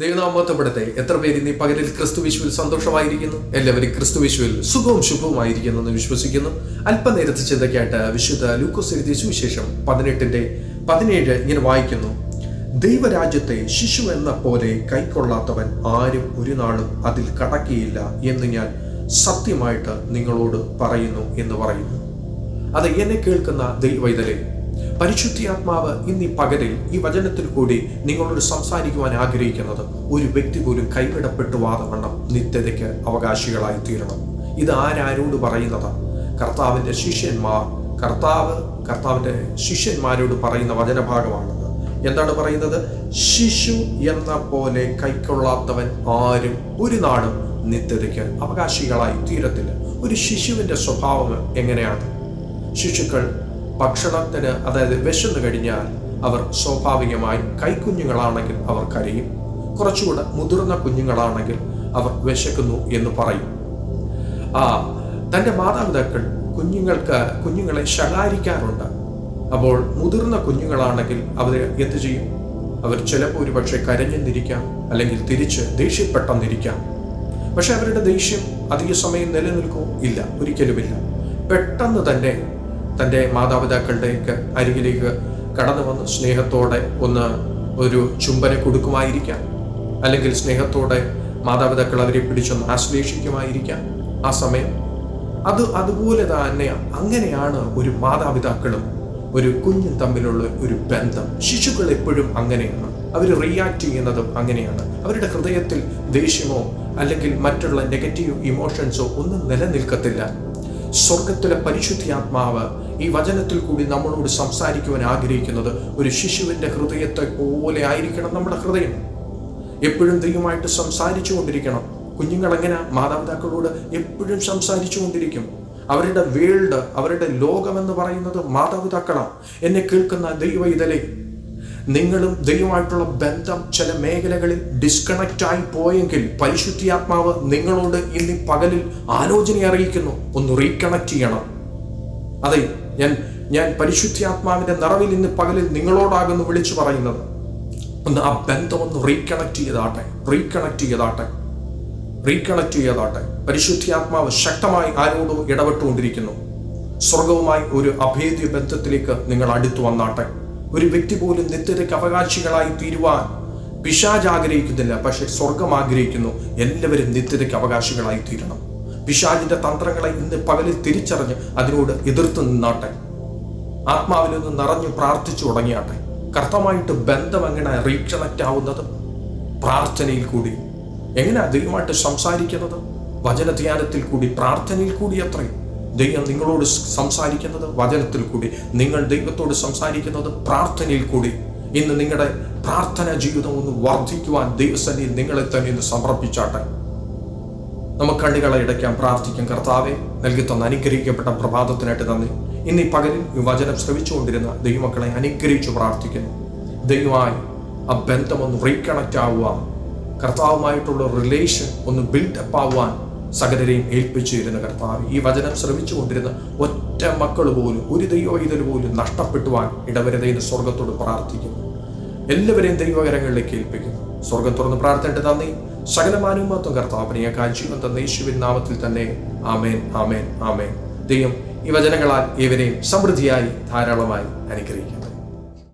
ദൈവനാമത്വപ്പെടുത്തെ എത്ര പേര് ഇന്ന് പകലിൽ ക്രിസ്തു വിശുവിൽ സന്തോഷമായിരിക്കുന്നു? എല്ലാവരും ക്രിസ്തു വിശുവിൽ സുഖവും ശുഭവുമായിരിക്കുന്നു എന്ന് വിശ്വസിക്കുന്നു. അല്പനേരത്തെ ചിന്തയ്ക്കായിട്ട് വിശുദ്ധ ലൂക്കോസ് എഴുതിയ സുവിശേഷം പതിനെട്ടിന്റെ പതിനേഴ് ഇങ്ങനെ വായിക്കുന്നു. ദൈവരാജ്യത്തെ ശിശു എന്ന പോലെ കൈക്കൊള്ളാത്തവൻ ആരും ഒരു നാളും അതിൽ കടക്കിയില്ല എന്ന് ഞാൻ സത്യമായിട്ട് നിങ്ങളോട് പറയുന്നു എന്ന് പറയുന്നു. അത് എന്നെ കേൾക്കുന്ന ദൈവൈതലെ പരിശുദ്ധിയാത്മാവ് ഇന്ന് ഈ പകലിൽ ഈ വചനത്തിൽ കൂടി നിങ്ങളോട് സംസാരിക്കുവാൻ ആഗ്രഹിക്കുന്നത് ഒരു വ്യക്തി പോലും കൈവിടപ്പെട്ടു വാദവണ്ണം നിത്യതയ്ക്ക് അവകാശികളായി തീരണം. ഇത് ആരാരോട് പറയുന്നതാണ് കർത്താവിന്റെ ശിഷ്യന്മാർ കർത്താവ് കർത്താവിന്റെ ശിഷ്യന്മാരോട് പറയുന്ന വചനഭാഗമാണത്. എന്താണ് പറയുന്നത്? ശിശു എന്ന പോലെ കൈക്കൊള്ളാത്തവൻ ആരും ഒരു നാളും നിത്യതയ്ക്ക് അവകാശികളായി തീരത്തില്ല. ഒരു ശിശുവിന്റെ സ്വഭാവം എങ്ങനെയാണ്? ശിശുക്കൾ ഭക്ഷണത്തിന് അതായത് വിശന്നു കഴിഞ്ഞാൽ അവർ സ്വാഭാവികമായി കൈക്കുഞ്ഞുങ്ങളാണെങ്കിൽ അവർ കരയും. കുറച്ചുകൂടെ മുതിർന്ന കുഞ്ഞുങ്ങളാണെങ്കിൽ അവർ വിശക്കുന്നു എന്ന് പറയും. ആ തന്റെ മാതാപിതാക്കൾ കുഞ്ഞുങ്ങൾക്ക് കുഞ്ഞുങ്ങളെ ശകാരിക്കാറുണ്ട്. അപ്പോൾ മുതിർന്ന കുഞ്ഞുങ്ങളാണെങ്കിൽ അവർ എന്തു ചെയ്യും? അവർ ചിലപ്പോൾ ഒരു പക്ഷേ കരഞ്ഞെന്നിരിക്കാം അല്ലെങ്കിൽ തിരിച്ച് ദേഷ്യപ്പെട്ടെന്നിരിക്കാം. പക്ഷെ അവരുടെ ദേഷ്യം അധിക സമയം നിലനിൽക്കോ ഇല്ല ഒരിക്കലുമില്ല. പെട്ടെന്ന് തന്നെ തന്റെ മാതാപിതാക്കളുടെയൊക്കെ അരികിലേക്ക് കടന്നു വന്ന് സ്നേഹത്തോടെ ഒന്ന് ഒരു ചുംബന കൊടുക്കുമായിരിക്കാം. അല്ലെങ്കിൽ സ്നേഹത്തോടെ മാതാപിതാക്കൾ അവരെ പിടിച്ചൊന്ന് ആശ്ലേഷിക്കുമായിരിക്കാം ആ സമയം. അത് അതുപോലെ തന്നെ അങ്ങനെയാണ് ഒരു മാതാപിതാക്കളും ഒരു കുഞ്ഞും തമ്മിലുള്ള ഒരു ബന്ധം. ശിശുക്കൾ എപ്പോഴും അങ്ങനെയാണ്. അവർ റിയാക്ട് ചെയ്യുന്നതും അങ്ങനെയാണ്. അവരുടെ ഹൃദയത്തിൽ ദേഷ്യമോ അല്ലെങ്കിൽ മറ്റുള്ള നെഗറ്റീവ് ഇമോഷൻസോ ഒന്നും നിലനിൽക്കത്തില്ല. സ്വർഗത്തിലെ പരിശുദ്ധിയാത്മാവ് ഈ വചനത്തിൽ കൂടി നമ്മളോട് സംസാരിക്കുവാൻ ആഗ്രഹിക്കുന്നത് ഒരു ശിശുവിന്റെ ഹൃദയത്തെ പോലെ ആയിരിക്കണം നമ്മുടെ ഹൃദയം. എപ്പോഴും ദൈവമായിട്ട് സംസാരിച്ചു കൊണ്ടിരിക്കണം. കുഞ്ഞുങ്ങൾ എങ്ങനെ മാതാപിതാക്കളോട് എപ്പോഴും സംസാരിച്ചു കൊണ്ടിരിക്കും. അവരുടെ വേൾഡ് അവരുടെ ലോകം എന്ന് പറയുന്നത് മാതാപിതാക്കളാണ്. എന്നെ കേൾക്കുന്ന ദൈവ ഇതലേ നിങ്ങളും ദൈവമായിട്ടുള്ള ബന്ധം ചില മേഖലകളിൽ ഡിസ്കണക്റ്റ് ആയി പോയെങ്കിൽ പരിശുദ്ധിയാത്മാവ് നിങ്ങളോട് ഇന്ന് പകലിൽ ആലോചന അറിയിക്കുന്നു. ഒന്ന് റീകണക്ട് ചെയ്യണം. അതെ ഞാൻ ഞാൻ പരിശുദ്ധിയാത്മാവിന്റെ നിറവിൽ ഇന്ന് പകലിൽ നിങ്ങളോടാകുന്നു വിളിച്ചു പറയുന്നത്. ഒന്ന് ആ ബന്ധം ഒന്ന് റീകണക്ട് ചെയ്താട്ടെ. റീകണക്ട് ചെയ്താട്ടെ. റീകണക്ട് ചെയ്താട്ടെ. പരിശുദ്ധിയാത്മാവ് ശക്തമായി ആരോടും ഇടപെട്ടുകൊണ്ടിരിക്കുന്നു. സ്വർഗവുമായി ഒരു അഭേദ്യ ബന്ധത്തിലേക്ക് നിങ്ങൾ അടുത്തു വന്നാട്ടെ. ഒരു വ്യക്തി പോലും നിത്യതയ്ക്ക് അവകാശികളായി തീരുവാൻ പിശാജ് ആഗ്രഹിക്കുന്നില്ല പക്ഷെ സ്വർഗം ആഗ്രഹിക്കുന്നു. എല്ലാവരും നിത്യതയ്ക്ക് അവകാശികളായി തീരണം. പിശാജിന്റെ തന്ത്രങ്ങളെ ഇന്ന് പകലിൽ തിരിച്ചറിഞ്ഞ് അതിനോട് എതിർത്ത് നിന്നാട്ടെ. ആത്മാവിൽ നിന്ന് നിറഞ്ഞു പ്രാർത്ഥിച്ചു തുടങ്ങിയാട്ടെ. കർത്തമായിട്ട് ബന്ധം എങ്ങനെ റീകണക്റ്റ് ആവുന്നത് പ്രാർത്ഥനയിൽ കൂടി. എങ്ങനെ ദൈവമായിട്ട് സംസാരിക്കുന്നത്? വചനധ്യാനത്തിൽ കൂടി പ്രാർത്ഥനയിൽ കൂടി അത്രയും. ദൈവം നിങ്ങളോട് സംസാരിക്കുന്നത് വചനത്തിൽ കൂടി നിങ്ങൾ ദൈവത്തോട് സംസാരിക്കുന്നത് പ്രാർത്ഥനയിൽ കൂടി. ഇന്ന് നിങ്ങളുടെ പ്രാർത്ഥന ജീവിതം ഒന്ന് വർദ്ധിക്കുവാൻ ദൈവസന്നിധി നിങ്ങളെ തന്നെ ഇന്ന് സമർപ്പിച്ചാട്ടെ. നമുക്ക് കണ്ണുകളെ ഇടയ്ക്കാൻ പ്രാർത്ഥിക്കും. കർത്താവെ നൽകി തന്ന അനുഗ്രഹിക്കപ്പെട്ട പ്രഭാതത്തിനായിട്ട് നന്ദി. ഇന്ന് ഈ പകലിൽ വചനം ശ്രവിച്ചുകൊണ്ടിരുന്ന ദൈവമക്കളെ അനുഗ്രഹിച്ചു പ്രാർത്ഥിക്കുന്നു. ദൈവമായി ആ ബന്ധം ഒന്ന് റീകണക്റ്റ് ആവുക. കർത്താവുമായിട്ടുള്ള റിലേഷൻ ഒന്ന് ബിൽഡപ്പ് ആവാൻ സകലരെയും ഏൽപ്പിച്ചിരുന്ന കർത്താവ് ഈ വചനം ശ്രമിച്ചു കൊണ്ടിരുന്ന ഒറ്റ മക്കൾ പോലും ഒരു ദൈവ ഇതിൽ പോലും നഷ്ടപ്പെട്ടുവാൻ ഇടവരുതെന്ന് സ്വർഗത്തോട് പ്രാർത്ഥിക്കുന്നു. എല്ലാവരെയും ദൈവകരങ്ങളിലേക്ക് ഏൽപ്പിക്കുന്നു. സ്വർഗം തുറന്ന് പ്രാർത്ഥനയുടെ നന്ദി. സകലമാനുമത്വം കർത്താവിനെ കാജീവൻ തന്ന യേശുവിൻ നാമത്തിൽ തന്നെ. ആമേൻ ആമേൻ ആമേൻ. ദൈവം ഈ വചനങ്ങളാൽ ഇവരെയും സമൃദ്ധിയായി ധാരാളമായി അനുഗ്രഹിക്കുന്നു